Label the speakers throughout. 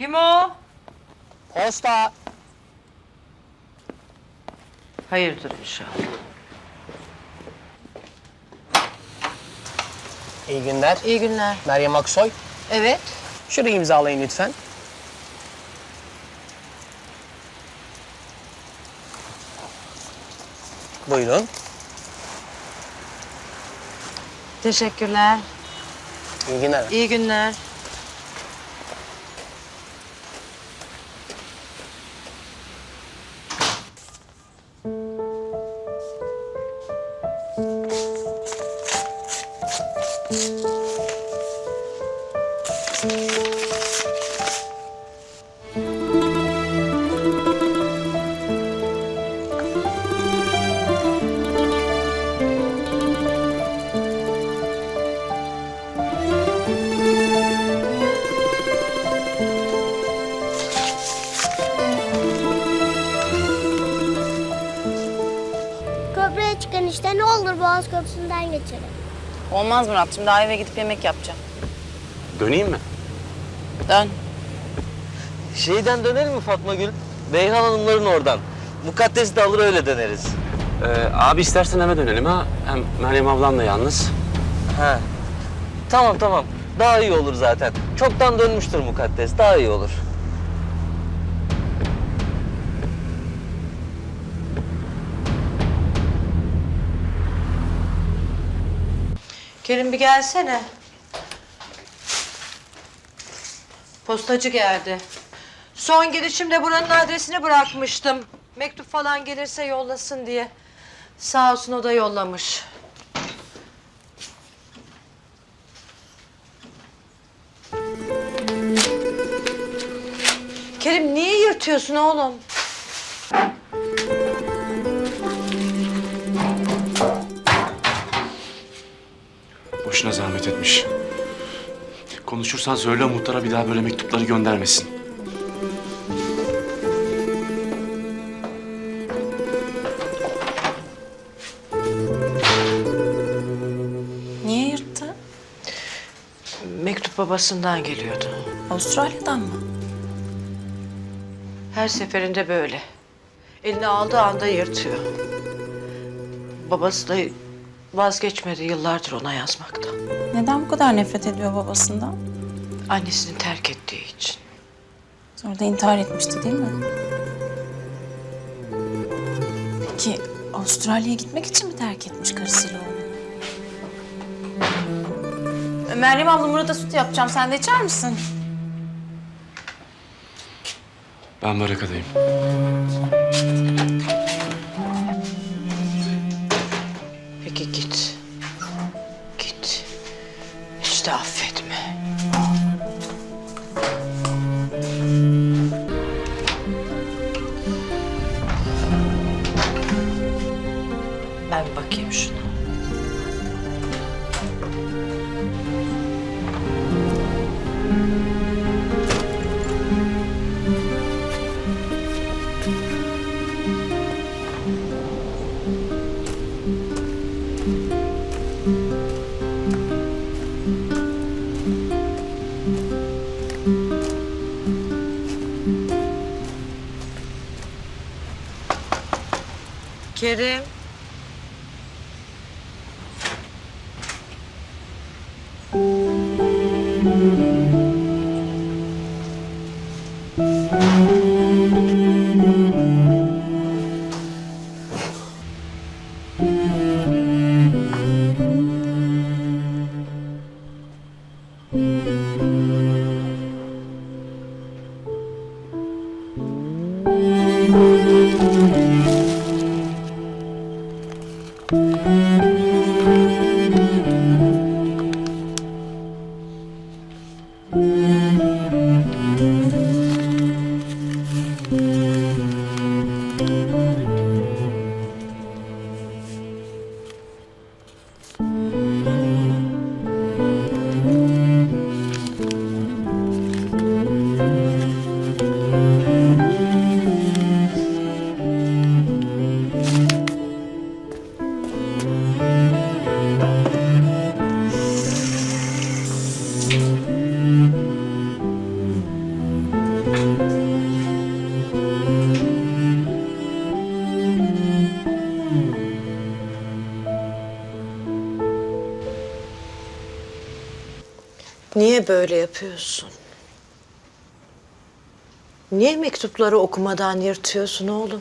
Speaker 1: Kim o?
Speaker 2: Posta.
Speaker 1: Hayırdır inşallah.
Speaker 2: İyi günler.
Speaker 3: İyi günler.
Speaker 2: Meryem Aksoy.
Speaker 3: Evet.
Speaker 2: Şurayı imzalayın lütfen. Buyurun.
Speaker 3: Teşekkürler.
Speaker 2: İyi günler.
Speaker 3: İyi günler.
Speaker 4: thank you işte ne olur Boğaz Köprüsü'nden geçelim.
Speaker 3: Olmaz Murat'cığım. Daha eve gidip yemek yapacağım.
Speaker 5: Döneyim mi?
Speaker 3: Dön.
Speaker 6: Şeyden dönelim mi Fatma Gül? Beyhan Hanımların oradan. Mukaddesi de alır öyle döneriz.
Speaker 5: Ee, abi istersen eve dönelim ha. Hem Meryem ablam da yalnız.
Speaker 6: Ha. Tamam tamam. Daha iyi olur zaten. Çoktan dönmüştür mukaddes. Daha iyi olur.
Speaker 1: Kerim bir gelsene. Postacı geldi. Son gidişimde buranın adresini bırakmıştım. Mektup falan gelirse yollasın diye. Sağ olsun o da yollamış. Kerim niye yırtıyorsun oğlum?
Speaker 5: Boşuna zahmet etmiş. Konuşursan söyle muhtara bir daha böyle mektupları göndermesin.
Speaker 3: Niye yırttı?
Speaker 1: Mektup babasından geliyordu.
Speaker 3: Avustralya'dan mı?
Speaker 1: Her seferinde böyle. Eline aldığı anda yırtıyor. Babası da vazgeçmedi yıllardır ona yazmaktan.
Speaker 7: Neden bu kadar nefret ediyor babasından?
Speaker 1: Annesini terk ettiği için.
Speaker 7: Sonra da intihar etmişti değil mi? Peki Avustralya'ya gitmek için mi terk etmiş karısıyla oğlunu? Meryem abla Murat'a süt yapacağım. Sen de içer misin?
Speaker 5: Ben barakadayım.
Speaker 1: Kerim. Thank you. Niye böyle yapıyorsun? Niye mektupları okumadan yırtıyorsun oğlum?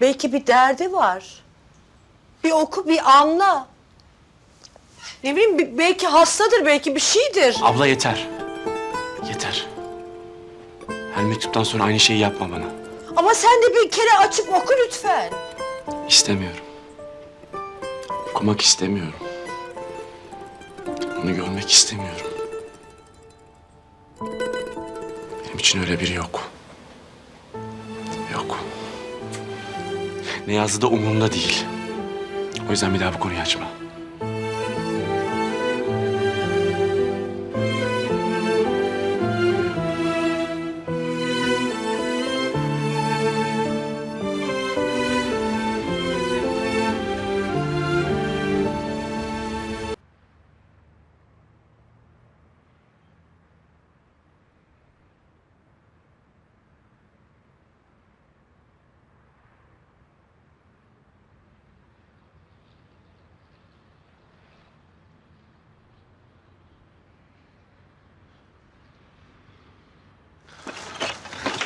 Speaker 1: Belki bir derdi var. Bir oku, bir anla. Ne bileyim bi- belki hastadır, belki bir şeydir.
Speaker 5: Abla yeter. Yeter. Her mektuptan sonra aynı şeyi yapma bana.
Speaker 1: Ama sen de bir kere açıp oku lütfen.
Speaker 5: İstemiyorum. Okumak istemiyorum. Onu görmek istemiyorum. İçin öyle biri yok. Yok. Ne yazdığı da umurumda değil. O yüzden bir daha bu konuyu açma.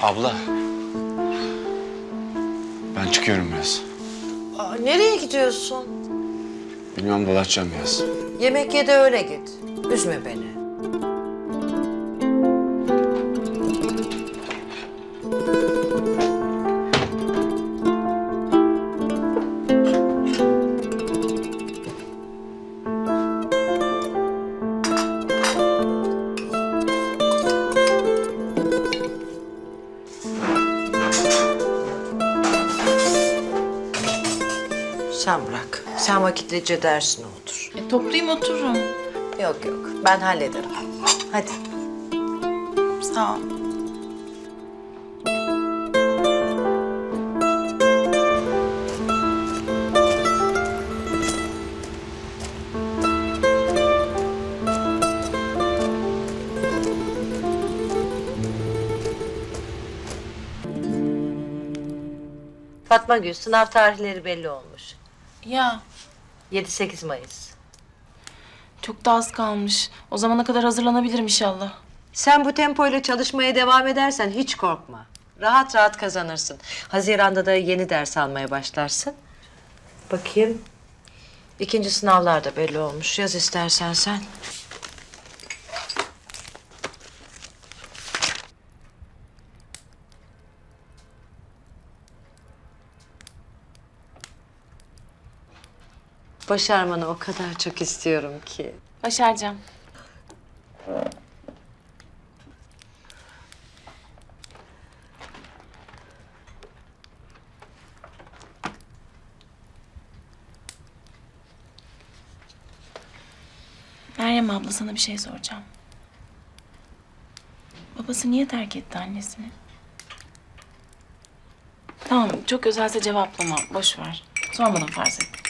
Speaker 5: Abla. Ben çıkıyorum biraz.
Speaker 1: Aa, nereye gidiyorsun?
Speaker 5: Bilmem dolaşacağım biraz.
Speaker 1: Yemek ye de öyle git. Üzme beni. Sen bırak. Sen vakitlice dersine otur.
Speaker 3: E, toplayayım otururum.
Speaker 1: Yok yok ben hallederim. Hadi.
Speaker 3: Sağ ol.
Speaker 1: Fatma Gül sınav tarihleri belli olmuş.
Speaker 3: Ya
Speaker 1: 7-8 Mayıs.
Speaker 3: çok da az kalmış. O zamana kadar hazırlanabilirim inşallah.
Speaker 1: Sen bu tempoyla çalışmaya devam edersen hiç korkma. Rahat rahat kazanırsın. Haziranda da yeni ders almaya başlarsın. Bakayım. İkinci sınavlar da belli olmuş. Yaz istersen sen. Başarmanı o kadar çok istiyorum ki.
Speaker 3: Başaracağım. Meryem abla sana bir şey soracağım. Babası niye terk etti annesini? Tamam, çok özelse cevaplama. Boş ver. Sormadan farz et.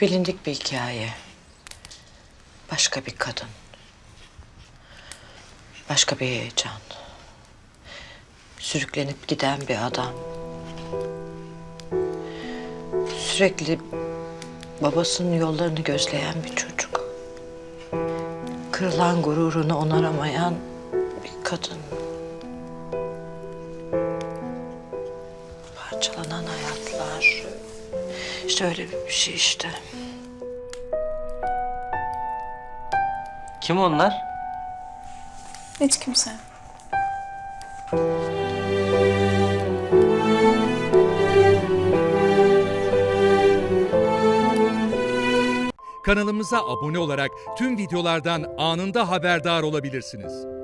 Speaker 1: Bilindik bir hikaye. Başka bir kadın. Başka bir heyecan. Sürüklenip giden bir adam. Sürekli babasının yollarını gözleyen bir çocuk. Kırılan gururunu onaramayan bir kadın. İşte öyle bir şey işte.
Speaker 6: Kim onlar?
Speaker 3: Hiç kimse.
Speaker 8: Kanalımıza abone olarak tüm videolardan anında haberdar olabilirsiniz.